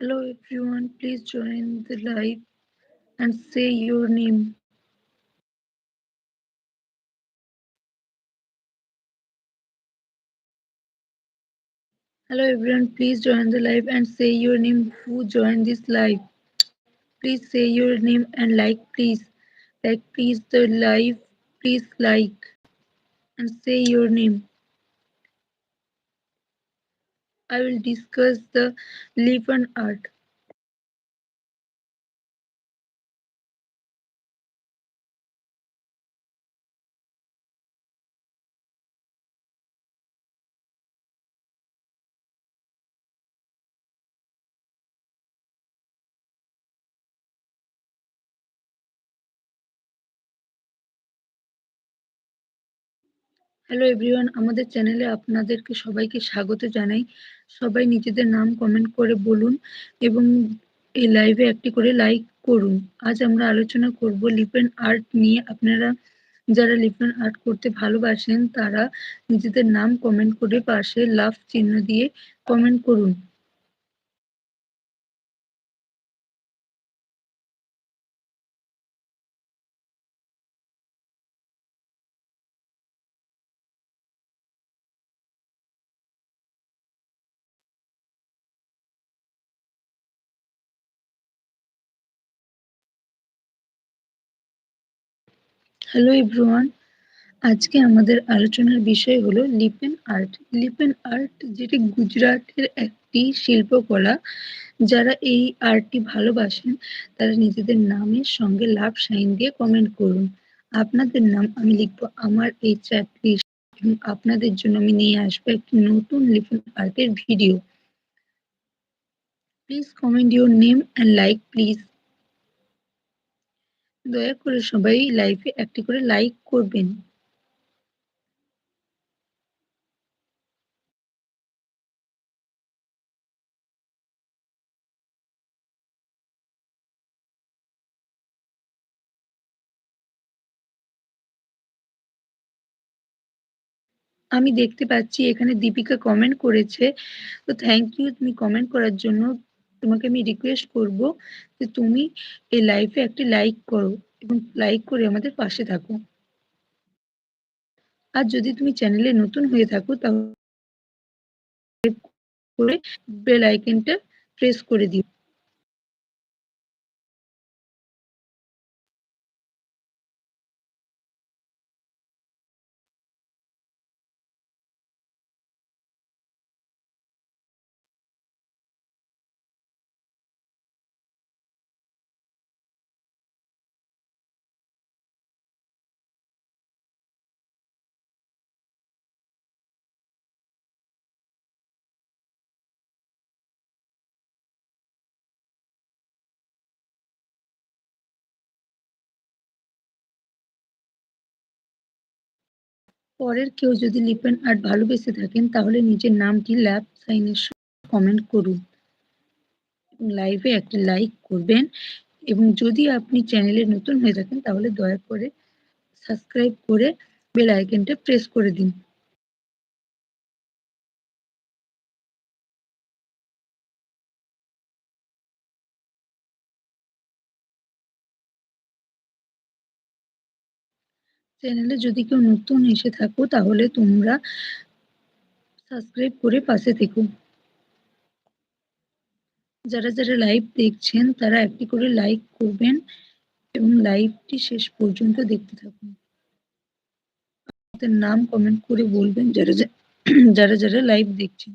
Hello everyone, please join the live and say your name. Hello everyone, please join the live and say your name who joined this live. Please say your name and like please. Like please the live, please like and say your name. I will discuss the Lippan art. Hello everyone আমাদের চ্যানেলে আপনাদেরকে সবাইকে স্বাগত জানাই। সবাই নিজেদের নাম comment করে বলুন এবং এই লাইভে একটি করে লাইক করুন। আজ আমরা আলোচনা করব লিপেন আর্ট নিয়ে। আপনারা যারা লিপেন আর্ট করতে ভালোবাসেন, তারা নিজেদের নাম কমেন্ট করে পাশে লাভ চিহ্ন দিয়ে কমেন্ট করুন। হ্যালো এভরিওয়ান আজকে আমাদের আলোচনার বিষয় হলো লিপেন আর্ট। লিপেন আর্ট যেটি গুজরাটের একটি শিল্পকলা, যারা এই আর্টটি ভালোবাসেন, তারা নিজেদের নামের সঙ্গে লাভ সাইন দিয়ে কমেন্ট করুন। আপনাদের নাম আমি লিখব আমার এই চ্যাট এবং আপনাদের জন্য আমি নিয়ে আসব একটি নতুন লিপেন আর্টের video please comment your name and like please দয়া করে সবাই লাইভে একটি করে লাইক করবেন। আমি দেখতে পাচ্ছি এখানে দীপিকা কমেন্ট করেছে। তো থ্যাংক ইউ তুমি কমেন্ট করার জন্য তোমাকে আমি রিকোয়েস্ট করব যে তুমি এই লাইফে একটি লাইক করো এবং লাইক করে আমাদের পাশে থাকো। আর যদি তুমি চ্যানেলে নতুন হয়ে থাকো তাহলে করে বেল আইকনটা প্রেস করে দিও। পরের কেউ যদি লিপেন আর্ট ভালোবেসে থাকেন, তাহলে নিজের নামটি ল্যাব সাইনের কমেন্ট করুন। লাইভে একটা লাইক করবেন। এবং যদি আপনি চ্যানেলে নতুন হয়ে থাকেন, তাহলে দয়া করে সাবস্ক্রাইব করে বেল আইকনটা প্রেস করে দিন। চ্যানেলে যদি কেউ নতুন এসে থাকো, তাহলে তোমরা সাবস্ক্রাইব করে পাশে থেকো। যারা যারা লাইভ দেখছেন, তারা একটি করে লাইক করবেন এবং লাইভটি শেষ পর্যন্ত দেখতে থাকুন। নাম কমেন্ট করে বলবেন, যারা যারা যারা লাইভ দেখছেন।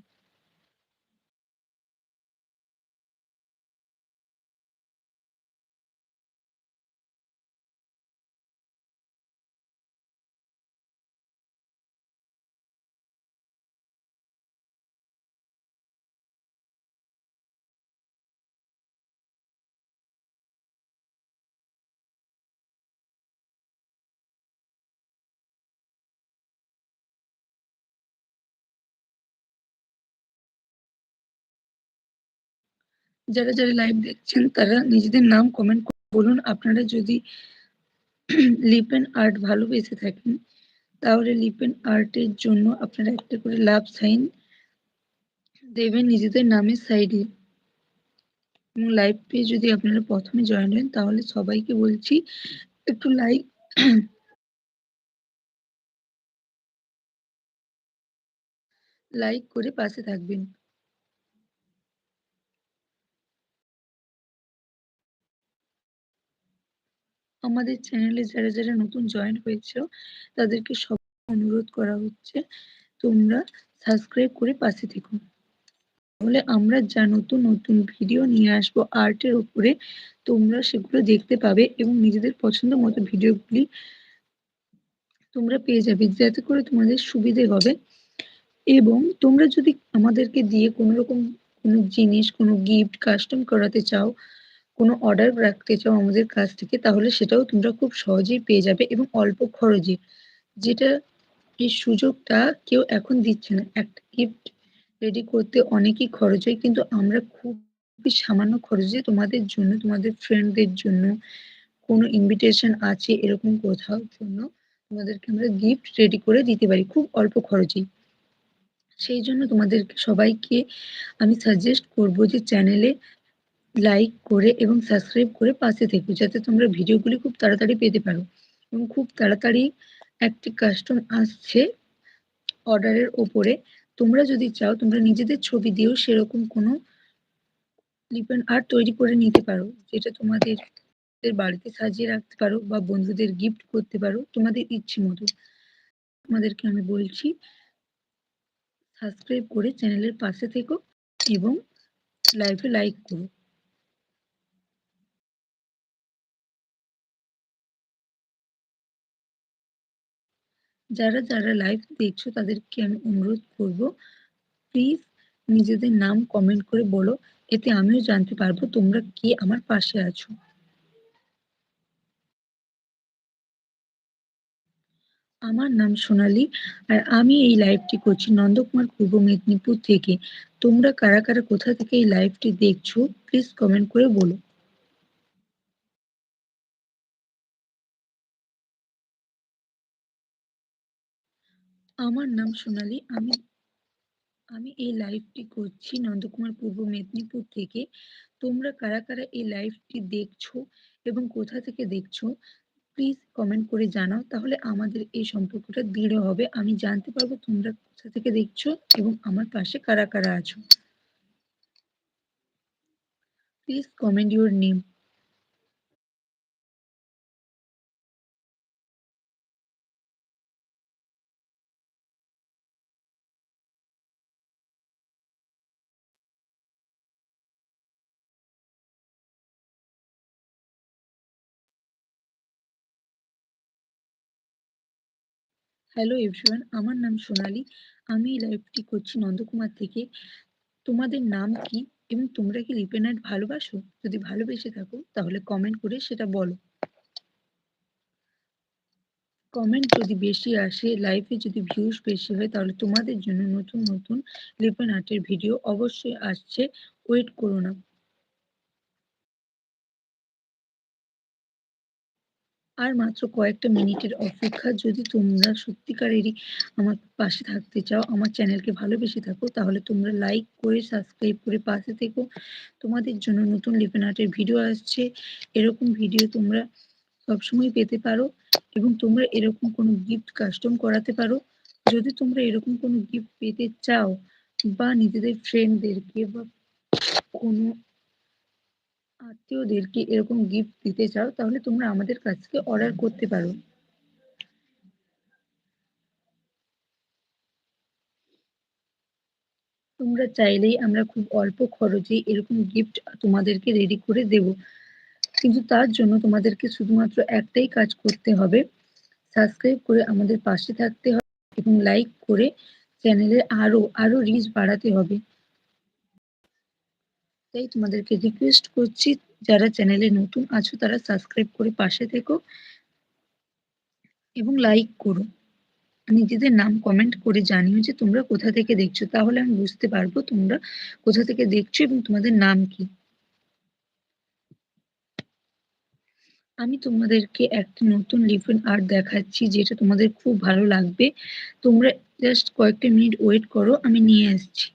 যারা যারা লাইভ দেখছেন, তারা নিজেদের নাম কমেন্ট বলুন আপনারা যদি লিপেন আর্ট ভালোবেসে থাকেন, তাহলে লিপেন আর্টের জন্য আপনারা একটা করে লাভ সাইন দেবেন নিজেদের নামের সাইডে এবং লাইভে যদি আপনারা ১ম এ জয়েন হন, তাহলে সবাইকে বলছি, একটু লাইক লাইক করে পাশে থাকবেন। আমাদের চ্যানেলে যারা, যারা নতুন জয়েন হয়েছো তাদেরকে সব অনুরোধ করা হচ্ছে তোমরা সাবস্ক্রাইব করে পাশে থেকো। তাহলে আমরা যা নতুন, নতুন ভিডিও নিয়ে আসব আর্টের উপরে তোমরা সেগুলো দেখতে পাবে এবং নিজেদের পছন্দ মতো ভিডিওগুলি তোমরা পেয়ে যাবে যাতে করে তোমাদের সুবিধে হবে এবং তোমরা যদি আমাদেরকে দিয়ে কোনোরকম কোনো জিনিস কোনো গিফট কাস্টম করাতে চাও, কোনো অর্ডার রাখতে চাও আমাদের কাছ থেকে তাহলে সেটাও তোমরা খুব সহজেই পেয়ে যাবে এবং অল্প খরচে। যেটা এই সুযোগটা কেউ এখন দিচ্ছে না। একটা গিফট রেডি করতে অনেকই খরচ হয় কিন্তু আমরা খুবই সামান্য খরচে তোমাদের জন্য, তোমাদের ফ্রেন্ডদের জন্য কোনো ইনভিটেশন আছে এরকম কোথাও জন্য তোমাদেরকে আমরা গিফট রেডি করে দিতে পারি খুব অল্প খরচেই। সেই জন্য তোমাদেরকে সবাইকে আমি সাজেস্ট করব যে চ্যানেলে লাইক করে এবং সাবস্ক্রাইব করে পাশে থেকো, যাতে তোমরা ভিডিওগুলি খুব তাড়াতাড়ি পেতে পারো। এবং খুব তাড়াতাড়ি একটি কাস্টম আসছে অর্ডারের ওপরে। তোমরা যদি চাও, তোমরা নিজেদের ছবি দিয়েও সেরকম কোনো লিপ অ্যান্ড আর্ট তৈরি করে নিতে পারো, যেটা তোমাদের বাড়িতে সাজিয়ে রাখতে পারো বা বন্ধুদের গিফট করতে পারো, তোমাদের ইচ্ছে মতো। তোমাদেরকে আমি বলছি সাবস্ক্রাইব করে চ্যানেলের পাশে থেকো এবং লাইভে লাইক করো। যারা যারা লাইভ দেখছ তাদেরকে আমি অনুরোধ করব প্লিজ নিজেদের নাম কমেন্ট করে বলো, এতে আমিও জানতে পারব তোমরা কে আমার পাশে আছো। আমার নাম সোনালী আর আমি এই লাইভটি করছি নন্দকুমার পূর্ব মেদিনীপুর থেকে। তোমরা কারা কারা কোথা থেকে এই লাইভটি দেখছ প্লিজ কমেন্ট করে বলো। আমার নাম সোনালী। আমি আমি এই লাইভটি করছি নন্দকুমার পূর্ব মেদিনীপুর থেকে। তোমরা কারা কারা এই লাইভটি দেখছ এবং কোথা থেকে দেখছ প্লিজ কমেন্ট করে জানাও। তাহলে আমাদের এই সম্পর্কটা দৃঢ় হবে। আমি জানতে পারব তোমরা কোথা থেকে দেখছ এবং আমার পাশে কারা কারা আছো। Please comment your name hello everyone আমার নাম সোনালী। আমি এই লাইভটি করছি নন্দকুমার থেকে। তোমাদের নাম কি এবং তোমরা কি লিপেন আর্ট ভালোবাসো? যদি ভালোবেসে থাকো, তাহলে কমেন্ট করে সেটা বলো। কমেন্ট যদি বেশি আসে লাইভে যদি ভিউজ বেশি হয়, তাহলে তোমাদের জন্য নতুন নতুন লিপেন আর্টের ভিডিও অবশ্যই আসছে। ওয়েট করো না। আর মাত্র কয়েকটা মিনিটের অপেক্ষা যদি তোমরা সত্যিকারেরই আমার পাশে থাকতে চাও, আমার চ্যানেলকে ভালোবেসে থাকো, তাহলে তোমরা লাইক করে সাবস্ক্রাইব করে পাশে থেকো। তোমাদের জন্য নতুন লিপেন আর্টের ভিডিও আসছে। এরকম ভিডিও তোমরা সবসময় পেতে পারো এবং তোমরা এরকম কোনো গিফট কাস্টম করাতে পারো। যদি তোমরা এরকম কোনো গিফট পেতে চাও বা নিজেদের ফ্রেন্ডদেরকে বা কোনো আত্মীয়দেরকে এরকম গিফট দিতে চাও, তাহলে তোমরা আমাদের কাছ থেকে অর্ডার করতে পারো। তোমরা চাইলেই আমরা খুব অল্প খরচে এরকম গিফট তোমাদেরকে রেডি করে দেব। কিন্তু তার জন্য তোমাদেরকে শুধুমাত্র একটাই কাজ করতে হবে সাবস্ক্রাইব করে আমাদের পাশে থাকতে হবে এবং লাইক করে চ্যানেলে আরও আরও রিচ বাড়াতে হবে। তাই তোমাদেরকে রিকোয়েস্ট করছি, যারা চ্যানেলে নতুন আছো তারা সাবস্ক্রাইব করে পাশে থেকো এবং লাইক করো। নিজেদের নাম কমেন্ট করে জানিও যে তোমরা কোথা থেকে দেখছ, তাহলে আমি বুঝতে পারব তোমরা কোথা থেকে দেখছ এবং তোমাদের নাম কি। আমি তোমাদেরকে একটা নতুন লিপেন আর্ট দেখাচ্ছি যেটা তোমাদের খুব ভালো লাগবে। তোমরা জাস্ট কয়েকটা মিনিট ওয়েট করো, আমি নিয়ে আসছি।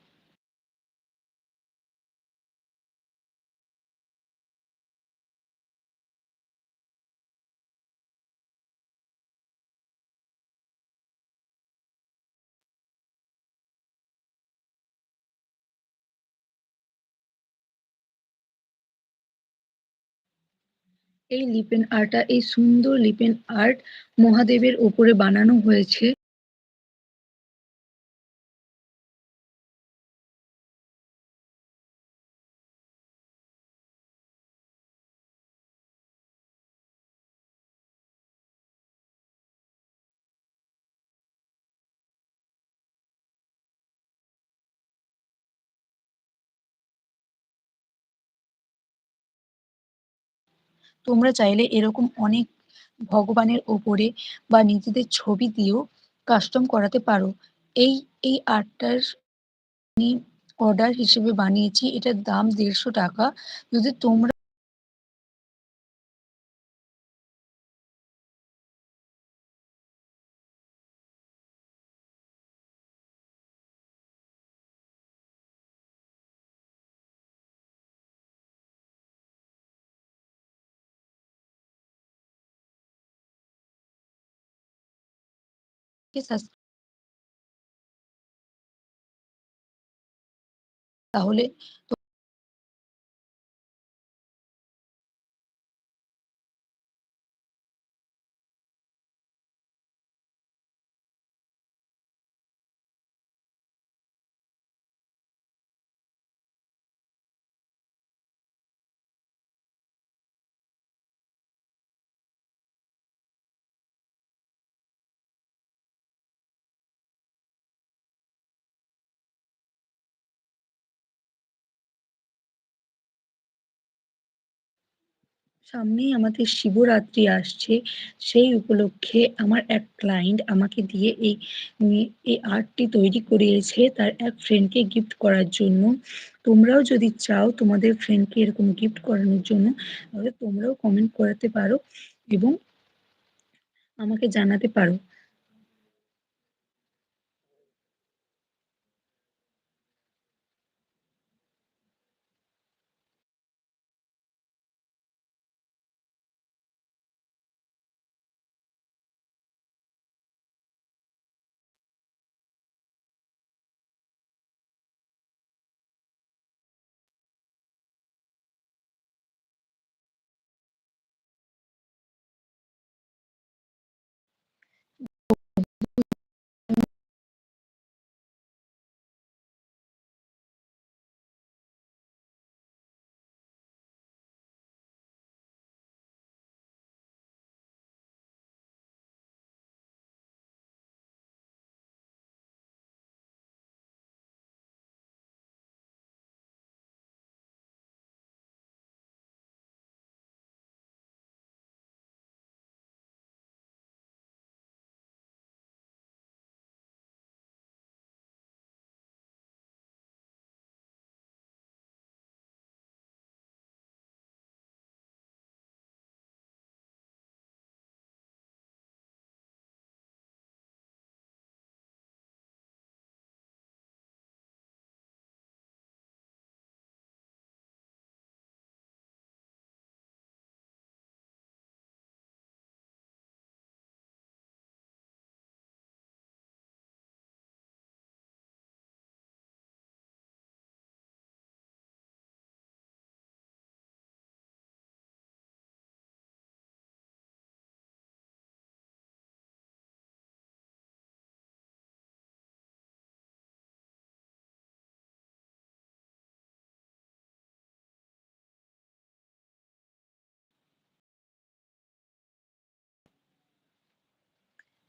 এই লিপেন আর্ট -টা এই সুন্দর লিপেন আর্ট মহাদেবের ওপরে বানানো হয়েছে। তোমরা চাইলে এরকম অনেক ভগবানের ওপরে বা নিজেদের ছবি দিয়েও কাস্টম করাতে পারো। এই এই আর্টটার অর্ডার হিসেবে বানিয়েছি। এটার দাম ৳১৫০ যদি তোমরা কে সাস তাহলে সামনেই আমাদের শিবরাত্রি আসছে। সেই উপলক্ষে আমার এক ক্লায়েন্ট আমাকে দিয়ে এই এই আর্টটি তৈরি করিয়েছে তার এক ফ্রেন্ডকে গিফট করার জন্য। তোমরাও যদি চাও তোমাদের ফ্রেন্ডকে এরকম গিফট করানোর জন্য, তাহলে তোমরাও কমেন্ট করাতে পারো এবং আমাকে জানাতে পারো।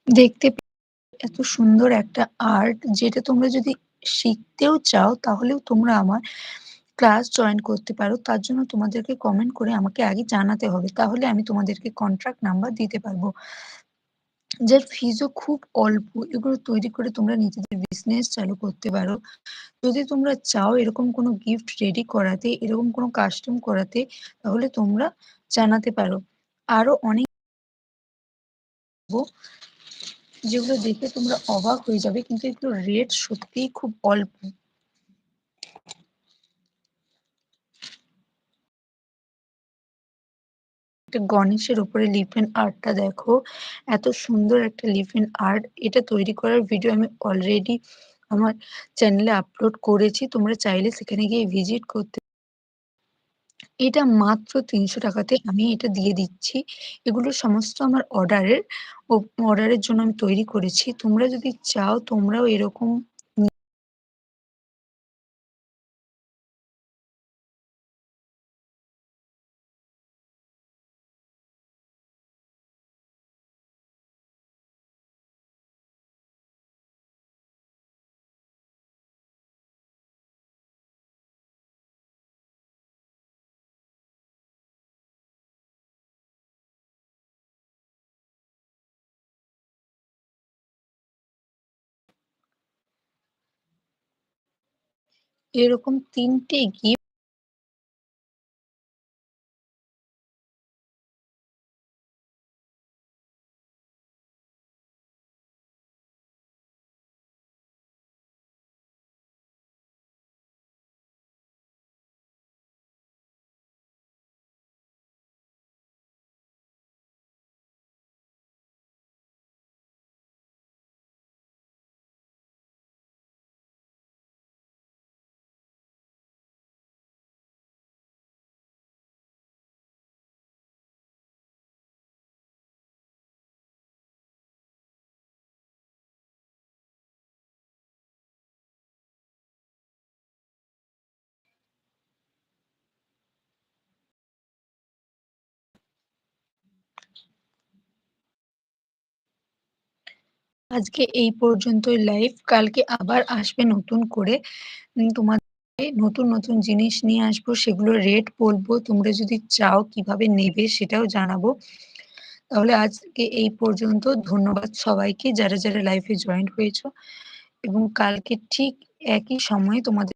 দেখতে এত সুন্দর একটা আর্ট যেটা তোমরা যদি শিখতেও চাও তাহলেও তোমরা আমার ক্লাস জয়েন করতে পারো। তার জন্য তোমাদেরকে কমেন্ট করে আমাকে আগে জানাতে হবে। তাহলে আমি তোমাদেরকে কন্ট্রাক্ট নাম্বার দিতে পারব। যার ফিজও খুব অল্প। এগুলো তৈরি করে তোমরা নিজেদের বিজনেস চালু করতে পারো। যদি তোমরা চাও এরকম কোনো গিফট রেডি করাতে, এরকম কোনো কাস্টম করাতে তাহলে তোমরা জানাতে পারো। আরও অনেক যেগুলো দেখে তোমরা অবাক হয়ে যাবে, কিন্তু এগুলোর রেট সত্যিই খুব অল্প। গণেশের উপরে লিফেন আর্টটা দেখো। এত সুন্দর একটা লিফেন আর্ট। এটা তৈরি করার ভিডিও আমি অলরেডি আমার চ্যানেলে আপলোড করেছি। তোমরা চাইলে সেখানে গিয়ে ভিজিট করতে এটা মাত্র তিনশো টাকাতে আমি এটা দিয়ে দিচ্ছি। এগুলো সমস্ত আমার অর্ডারের অর্ডারের জন্য আমি তৈরি করেছি। তোমরা যদি চাও তোমরাও এরকম এরকম তিনটে গিফট আজকে এই পর্যন্তই লাইভ। কালকে আবার আসবে নতুন করে। উম তোমাদের নতুন, নতুন জিনিস নিয়ে আসব। সেগুলো রেট বলব। তোমরা যদি চাও কীভাবে নেবে সেটাও জানাব। তাহলে আজকে এই পর্যন্ত। ধন্যবাদ সবাইকে যারা, যারা লাইফে জয়েন্ট হয়েছ এবং কালকে ঠিক একই সময়ে তোমাদের